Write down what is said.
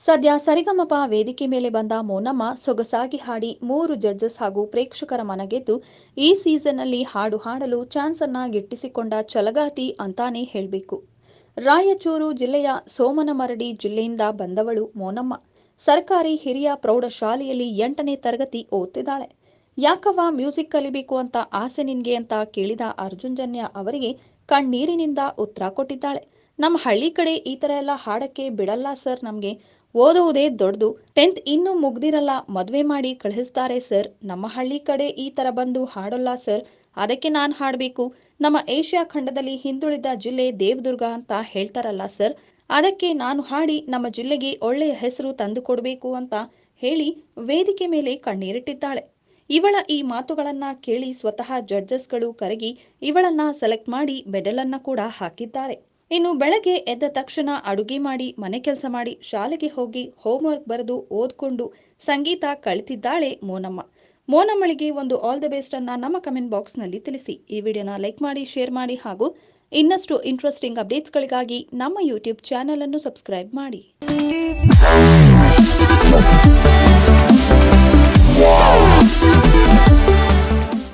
ಸದ್ಯ ಸರಿಗಮಪ ವೇದಿಕೆ ಮೇಲೆ ಬಂದ ಮೋನಮ್ಮ ಸೊಗಸಾಗಿ ಹಾಡಿ ಮೂರು ಜಡ್ಜಸ್ ಹಾಗೂ ಪ್ರೇಕ್ಷಕರ ಮನಗೆದ್ದು, ಈ ಸೀಸನ್ನಲ್ಲಿ ಹಾಡು ಹಾಡಲು ಚಾನ್ಸ್ ಅನ್ನ ಗಿಟ್ಟಿಸಿಕೊಂಡ ಛಲಗಾತಿ ಅಂತಾನೆ ಹೇಳಬೇಕು. ರಾಯಚೂರು ಜಿಲ್ಲೆಯ ಸೋಮನಮರಡಿ ಜಿಲ್ಲೆಯಿಂದ ಬಂದವಳು ಮೋನಮ್ಮ. ಸರ್ಕಾರಿ ಹಿರಿಯ ಪ್ರೌಢಶಾಲೆಯಲ್ಲಿ ಎಂಟನೇ ತರಗತಿ ಓದ್ತಿದ್ದಾಳೆ. ಯಾಕವ್ವ ಮ್ಯೂಸಿಕ್ ಕಲಿಬೇಕು ಅಂತ ಆಸೆ ನಿನ್ಗೆ ಅಂತ ಕೇಳಿದ ಅರ್ಜುನ್ ಜನ್ಯ ಅವರಿಗೆ ಕಣ್ಣೀರಿನಿಂದ ಉತ್ತರ ಕೊಟ್ಟಿದ್ದಾಳೆ. ನಮ್ಮ ಹಳ್ಳಿ ಕಡೆ ಈ ತರ ಎಲ್ಲ ಹಾಡಕ್ಕೆ ಬಿಡಲ್ಲ ಸರ್ ನಮ್ಗೆ. ಓದುವುದೇ ದೊಡ್ಡದು. ಟೆಂತ್ ಇನ್ನೂ ಮುಗ್ದಿರಲ್ಲ. ಮದುವೆ ಮಾಡಿ ಕಳಿಸ್ತಾರೆ ಸರ್. ನಮ್ಮ ಹಳ್ಳಿ ಕಡೆ ಈ ತರ ಬಂದು ಹಾಡಲ್ಲ ಸರ್. ಅದಕ್ಕೆ ನಾನ್ ಹಾಡಬೇಕು. ನಮ್ಮ ಏಷ್ಯಾ ಖಂಡದಲ್ಲಿ ಹಿಂದುಳಿದ ಜಿಲ್ಲೆ ದೇವದುರ್ಗ ಅಂತ ಹೇಳ್ತಾರಲ್ಲ ಸರ್. ಅದಕ್ಕೆ ನಾನು ಹಾಡಿ ನಮ್ಮ ಜಿಲ್ಲೆಗೆ ಒಳ್ಳೆಯ ಹೆಸರು ತಂದು ಕೊಡಬೇಕು ಅಂತ ಹೇಳಿ ವೇದಿಕೆ ಮೇಲೆ ಕಣ್ಣೀರಿಟ್ಟಿದ್ದಾಳೆ. ಇವಳ ಈ ಮಾತುಗಳನ್ನ ಕೇಳಿ ಸ್ವತಃ ಜಡ್ಜಸ್ಗಳು ಕರಗಿ ಇವಳನ್ನ ಸೆಲೆಕ್ಟ್ ಮಾಡಿ ಮೆಡಲನ್ನ ಕೂಡ ಹಾಕಿದ್ದಾರೆ. ಇನ್ನು ಬೆಳಗ್ಗೆ ಎದ್ದ ತಕ್ಷಣ ಅಡುಗೆ ಮಾಡಿ, ಮನೆ ಕೆಲಸ ಮಾಡಿ, ಶಾಲೆಗೆ ಹೋಗಿ ಹೋಮ್ವರ್ಕ್ ಬರೆದು ಓದ್ಕೊಂಡು ಸಂಗೀತ ಕಳಿತಿದ್ದಾಳೆ ಮೋನಮ್ಮ. ಮೋನಮ್ಮಳಿಗೆ ಒಂದು ಆಲ್ ದ ಬೆಸ್ಟ್ ಅನ್ನ ನಮ್ಮ ಕಮೆಂಟ್ ಬಾಕ್ಸ್ನಲ್ಲಿ ತಿಳಿಸಿ. ಈ ವಿಡಿಯೋನ ಲೈಕ್ ಮಾಡಿ ಶೇರ್ ಮಾಡಿ ಹಾಗೂ ಇನ್ನಷ್ಟು ಇಂಟ್ರೆಸ್ಟಿಂಗ್ ಅಪ್ಡೇಟ್ಸ್ಗಳಿಗಾಗಿ ನಮ್ಮ ಯೂಟ್ಯೂಬ್ ಚಾನೆಲ್ ಅನ್ನು ಸಬ್ಸ್ಕ್ರೈಬ್ ಮಾಡಿ.